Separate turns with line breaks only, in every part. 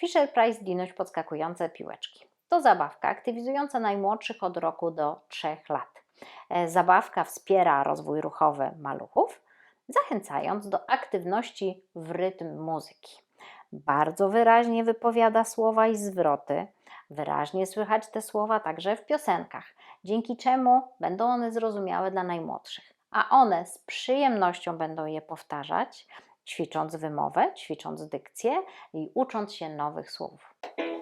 Fisher Price Dinuś podskakujące piłeczki. To zabawka aktywizująca najmłodszych od roku do 3 lat. E, Zabawka wspiera rozwój ruchowy maluchów, zachęcając do aktywności w rytm muzyki. Bardzo wyraźnie wypowiada słowa i zwroty. Wyraźnie słychać te słowa także w piosenkach, dzięki czemu będą one zrozumiałe dla najmłodszych, a one z przyjemnością będą je powtarzać, ćwicząc wymowę, ćwicząc dykcję i ucząc się nowych słów.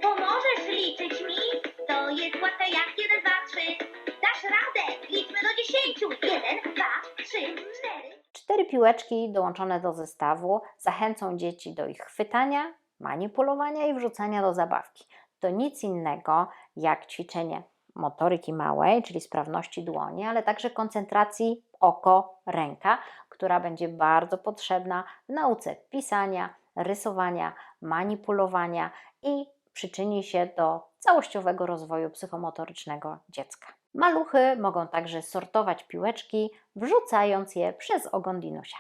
Pomożesz liczyć mi? To jest łatwe jak jeden, dwa, trzy. Dasz radę? Liczmy do dziesięciu. Jeden, dwa, trzy, cztery.
Cztery piłeczki dołączone do zestawu zachęcą dzieci do ich chwytania, manipulowania i wrzucania do zabawki. To nic innego jak ćwiczenie motoryki małej, czyli sprawności dłoni, ale także koncentracji oko-ręka, która będzie bardzo potrzebna w nauce pisania, rysowania, manipulowania i przyczyni się do całościowego rozwoju psychomotorycznego dziecka. Maluchy mogą także sortować piłeczki, wrzucając je przez ogon dinusia.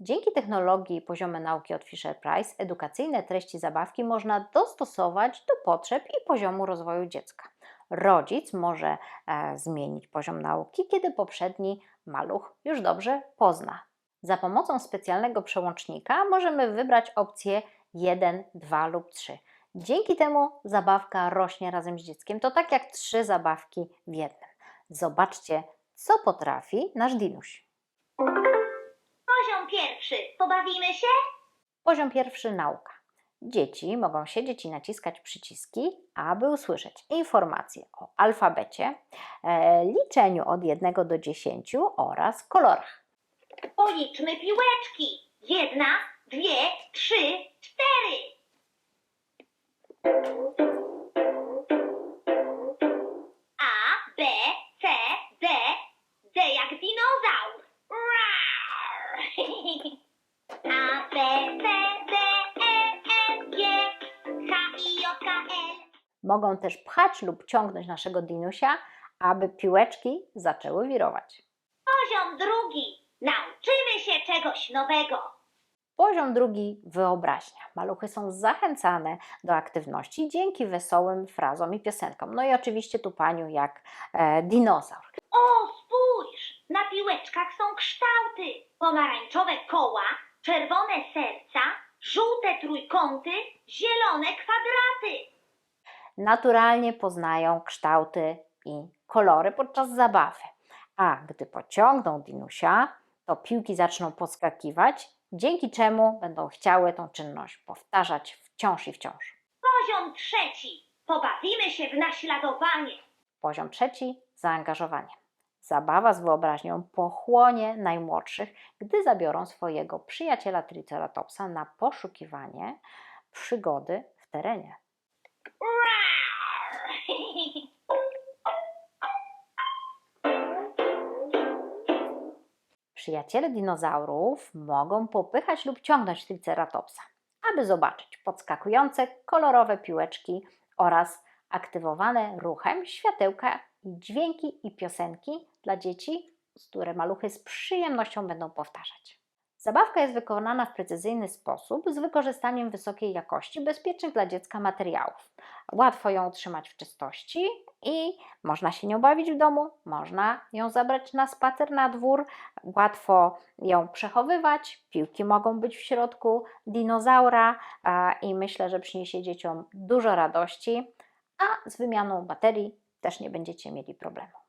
Dzięki technologii poziomy nauki od Fisher Price edukacyjne treści zabawki można dostosować do potrzeb i poziomu rozwoju dziecka. Rodzic może e, zmienić poziom nauki, kiedy poprzedni maluch już dobrze pozna. Za pomocą specjalnego przełącznika możemy wybrać opcje 1, 2 lub 3. Dzięki temu zabawka rośnie razem z dzieckiem. To tak jak trzy zabawki w jednym. Zobaczcie, co potrafi nasz dinuś.
Poziom pierwszy. Pobawimy się?
Poziom pierwszy nauka. Dzieci mogą siedzieć i naciskać przyciski, aby usłyszeć informacje o alfabecie, e, liczeniu od 1 do 10 oraz kolorach.
Policzmy piłeczki. Jedna, dwie, trzy, cztery. A, B,
Mogą też pchać lub ciągnąć naszego dinusia, aby piłeczki zaczęły wirować.
Poziom drugi. Nauczymy się czegoś nowego.
Poziom drugi wyobraźnia. Maluchy są zachęcane do aktywności dzięki wesołym frazom i piosenkom. No i oczywiście tupaniu jak e, dinozaur.
O, spójrz! Na piłeczkach są kształty. Pomarańczowe koła, czerwone serca, żółte trójkąty, zielone kwadraty.
Naturalnie poznają kształty i kolory podczas zabawy. A gdy pociągną dinusia, to piłki zaczną podskakiwać, dzięki czemu będą chciały tą czynność powtarzać wciąż i wciąż.
Poziom trzeci. Pobawimy się w naśladowanie.
Poziom trzeci zaangażowanie. Zabawa z wyobraźnią pochłonie najmłodszych, gdy zabiorą swojego przyjaciela Triceratopsa na poszukiwanie przygody w terenie. Przyjaciele dinozaurów mogą popychać lub ciągnąć Triceratopsa, aby zobaczyć podskakujące kolorowe piłeczki oraz aktywowane ruchem światełka i dźwięki i piosenki dla dzieci, które maluchy z przyjemnością będą powtarzać. Zabawka jest wykonana w precyzyjny sposób z wykorzystaniem wysokiej jakości, bezpiecznych dla dziecka materiałów. Łatwo ją utrzymać w czystości i można się nią bawić w domu, można ją zabrać na spacer na dwór, łatwo ją przechowywać. Piłki mogą być w środku dinozaura i myślę, że przyniesie dzieciom dużo radości, a z wymianą baterii też nie będziecie mieli problemu.